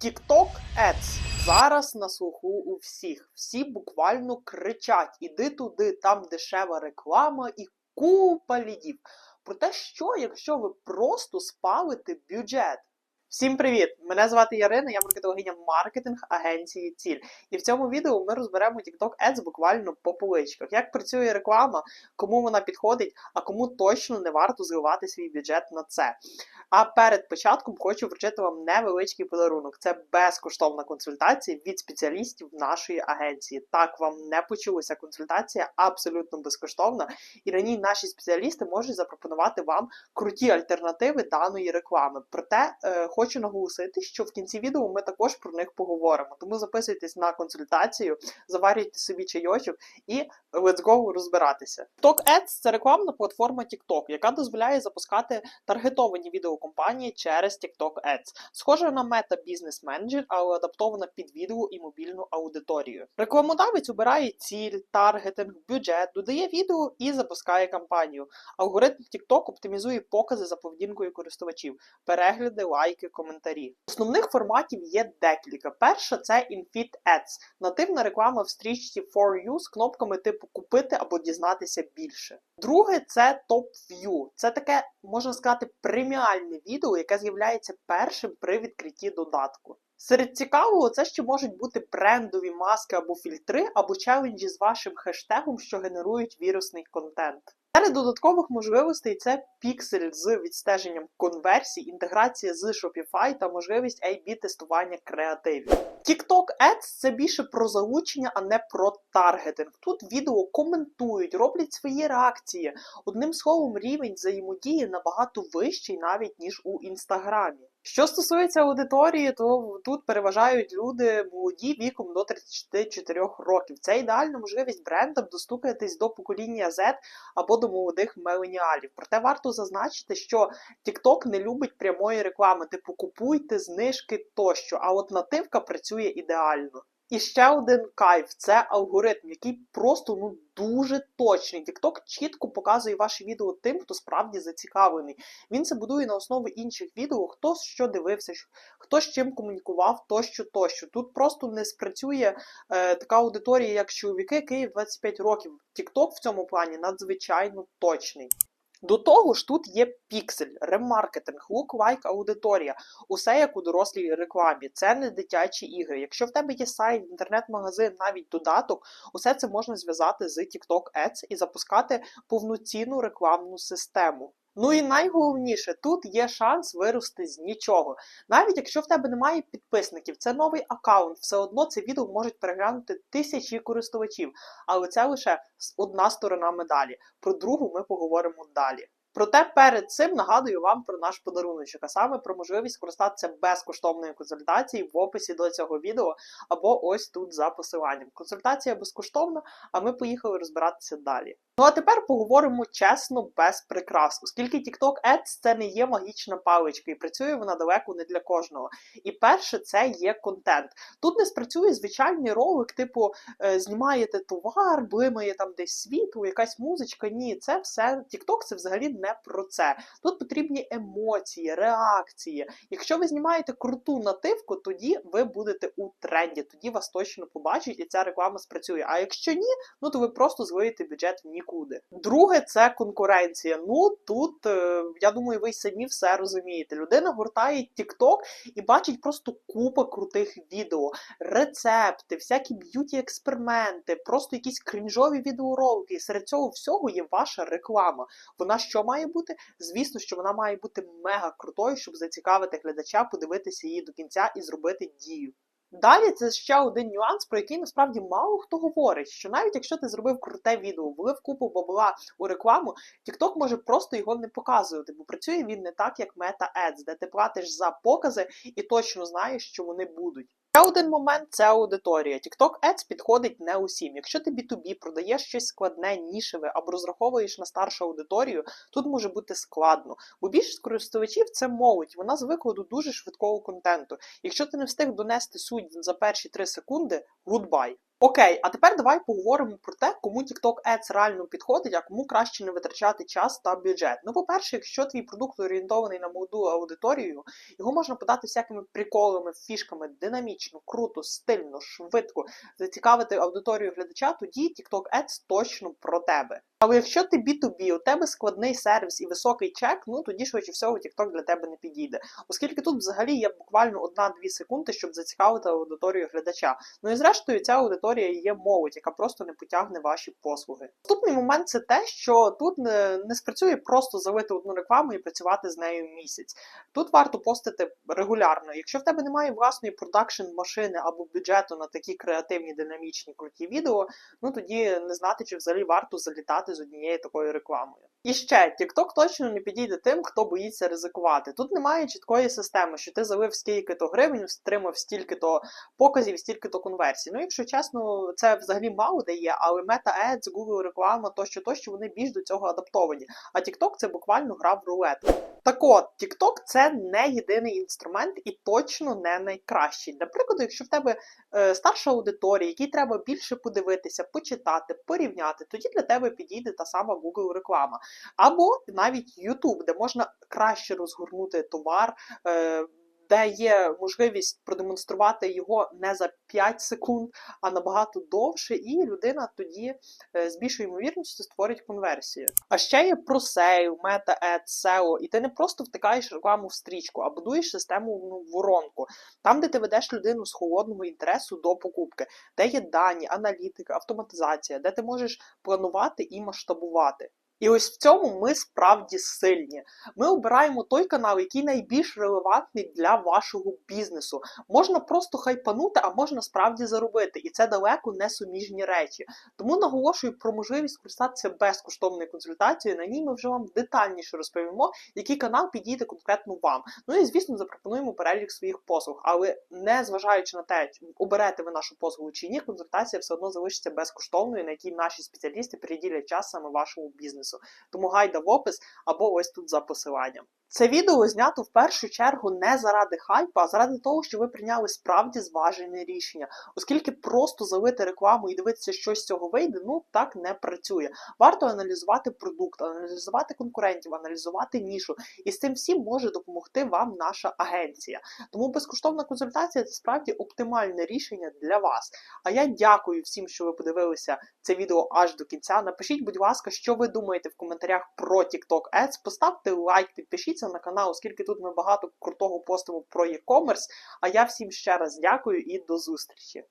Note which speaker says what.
Speaker 1: TikTok Ads зараз на слуху у всіх. Всі буквально кричать: іди туди, там дешева реклама і купа лідів. Про те, що якщо ви просто спалите бюджет. Всім привіт! Мене звати Ярина, я маркетологиня маркетинг агенції Ціль. І в цьому відео ми розберемо TikTok Ads буквально по поличках. Як працює реклама, кому вона підходить, а кому точно не варто зливати свій бюджет на це. А перед початком хочу вручити вам невеличкий подарунок. Це безкоштовна консультація від спеціалістів нашої агенції. Так, вам не почулася консультація абсолютно безкоштовна, і на ній наші спеціалісти можуть запропонувати вам круті альтернативи даної реклами. Проте е, хочу наголосити, що в кінці відео ми також про них поговоримо. Тому записуйтесь на консультацію, заварюйте собі чайочок і let's go розбиратися. TikTok Ads – це рекламна платформа TikTok, яка дозволяє запускати таргетовані відеокомпанії через TikTok Ads. Схожа на Meta Business Manager, але адаптована під відео і мобільну аудиторію. Рекламодавець обирає ціль, таргетинг, бюджет, додає відео і запускає кампанію. Алгоритм TikTok оптимізує покази за поведінкою користувачів, перегляди, лайки, коментарі. Основних форматів є декілька. Перша це InFit Ads, нативна реклама в стрічці For You з кнопками типу купити або дізнатися більше. Друге це Top View. Це таке, можна сказати, преміальне відео, яке з'являється першим при відкритті додатку. Серед цікавого, це ще можуть бути брендові маски або фільтри, або челенджі з вашим хештегом, що генерують вірусний контент. Серед додаткових можливостей це піксель з відстеженням конверсій, інтеграція з Shopify та можливість A-B тестування креативів. TikTok Ads – це більше про залучення, а не про таргетинг. Тут відео коментують, роблять свої реакції. Одним словом, рівень взаємодії набагато вищий навіть ніж у інстаграмі. Що стосується аудиторії, то тут переважають люди молоді віком до 34 років. Це ідеальна можливість брендам достукатись до покоління Z або до молодих меленіалів. Проте варто зазначити, що TikTok не любить прямої реклами, типу купуйте знижки тощо. А от нативка працює ідеально. І ще один кайф це алгоритм, який просто ну дуже точний. TikTok чітко показує ваші відео тим, хто справді зацікавлений. Він це будує на основі інших відео, хто що дивився, хто з чим комунікував, тощо, тощо. Тут просто не спрацює е, така аудиторія, як чоловіки, Київ 25 років. TikTok в цьому плані надзвичайно точний. До того ж, тут є піксель, ремаркетинг, лук-лайк аудиторія, усе як у дорослій рекламі. Це не дитячі ігри. Якщо в тебе є сайт, інтернет-магазин, навіть додаток, усе це можна зв'язати з TikTok Ads і запускати повноцінну рекламну систему. Ну і найголовніше, тут є шанс вирости з нічого. Навіть якщо в тебе немає підписників, це новий аккаунт, все одно це відео можуть переглянути тисячі користувачів, але це лише одна сторона медалі. Про другу ми поговоримо далі. Проте перед цим нагадую вам про наш подаруночок, а саме про можливість скористатися безкоштовною консультацією в описі до цього відео або ось тут за посиланням. Консультація безкоштовна, а ми поїхали розбиратися далі. Ну а тепер поговоримо чесно, без прикрас, оскільки TikTok Ads це не є магічна паличка, і працює вона далеко не для кожного. І перше, це є контент. Тут не спрацює звичайний ролик, типу е, знімаєте товар, блимає там десь світло, якась музичка. Ні, це все TikTok це взагалі не про це. Тут потрібні емоції, реакції. Якщо ви знімаєте круту нативку, тоді ви будете у тренді, тоді вас точно побачать і ця реклама спрацює. А якщо ні, ну то ви просто злиєте бюджет в нікуди. Друге, це конкуренція. Ну тут е, я думаю, ви самі все розумієте. Людина гортає TikTok і бачить просто купа крутих відео, рецепти, всякі б'юті-експерименти, просто якісь крінжові відеоролики. Серед цього всього є ваша реклама. Вона що має бути? Звісно, що вона має бути мега крутою, щоб зацікавити глядача, подивитися її до кінця і зробити дію. Далі це ще один нюанс, про який насправді мало хто говорить, що навіть якщо ти зробив круте відео, влив купу бабла у рекламу, TikTok може просто його не показувати, бо працює він не так, як Meta Ads, де ти платиш за покази і точно знаєш, що вони будуть. Ще один момент це аудиторія. TikTok Ads підходить не усім. Якщо ти B2B продаєш щось складне, нішеве або розраховуєш на старшу аудиторію, тут може бути складно. Бо більшість користувачів це молодь, вона звикла до дуже швидкого контенту. Якщо ти не встиг донести суть за перші 3 секунди, goodbye. Окей, а тепер давай поговоримо про те, кому TikTok Ads реально підходить, а кому краще не витрачати час та бюджет. Ну, по-перше, якщо твій продукт орієнтований на молоду аудиторію, його можна подати всякими приколами, фішками, динамічно, круто, стильно, швидко зацікавити аудиторію глядача, тоді TikTok Ads точно про тебе. Але якщо ти B2B, у тебе складний сервіс і високий чек, ну тоді швидше всього TikTok для тебе не підійде. Оскільки тут взагалі є буквально 1-2 секунди, щоб зацікавити аудиторію глядача. Ну і зрештою, ця аудиторія є молодь, яка просто не потягне ваші послуги. Наступний момент це те, що тут не, не спрацює просто залити одну рекламу і працювати з нею місяць. Тут варто постити регулярно. Якщо в тебе немає власної продакшн машини або бюджету на такі креативні, динамічні круті відео, ну тоді не знати, чи взагалі варто залітати з однією такою рекламою. І ще TikTok точно не підійде тим, хто боїться ризикувати. Тут немає чіткої системи, що ти залив стільки-то гривень, стримав стільки-то показів, стільки-то конверсій. Ну, якщо чесно, це взагалі мало дає, але Meta Ads, Google реклама тощо, тощо вони більш до цього адаптовані. А TikTok це буквально гра в рулетку. Так от, TikTok це не єдиний інструмент і точно не найкращий. Для прикладу, якщо в тебе е, старша аудиторія, якій треба більше подивитися, почитати, порівняти, тоді для тебе підійде та сама Google реклама. Або навіть YouTube, де можна краще розгорнути товар. Е, де є можливість продемонструвати його не за 5 секунд, а набагато довше, і людина тоді е, з більшою ймовірністю створить конверсію. А ще є ProSale, Meta Ads, SEO, і ти не просто втикаєш рекламу в стрічку, а будуєш систему ну, воронку, там, де ти ведеш людину з холодного інтересу до покупки, де є дані, аналітика, автоматизація, де ти можеш планувати і масштабувати. І ось в цьому ми справді сильні. Ми обираємо той канал, який найбільш релевантний для вашого бізнесу. Можна просто хайпанути, а можна справді заробити. І це далеко не суміжні речі. Тому наголошую про можливість користатися безкоштовною консультацією. На ній ми вже вам детальніше розповімо, який канал підійде конкретно вам. Ну і звісно, запропонуємо перелік своїх послуг. Але не зважаючи на те, оберете ви нашу послугу чи ні, консультація все одно залишиться безкоштовною, на якій наші спеціалісти приділять час саме вашому бізнесу. Тому гайда в опис або ось тут за посиланням. Це відео знято в першу чергу не заради хайпу, а заради того, що ви прийняли справді зважене рішення, оскільки просто залити рекламу і дивитися, що з цього вийде, ну так не працює. Варто аналізувати продукт, аналізувати конкурентів, аналізувати нішу. І з цим всім може допомогти вам наша агенція. Тому безкоштовна консультація це справді оптимальне рішення для вас. А я дякую всім, що ви подивилися це відео аж до кінця. Напишіть, будь ласка, що ви думаєте в коментарях про TikTok Ads. Поставте лайк, підпишіться на канал, оскільки тут ми багато крутого постимо про e-commerce. А я всім ще раз дякую і до зустрічі!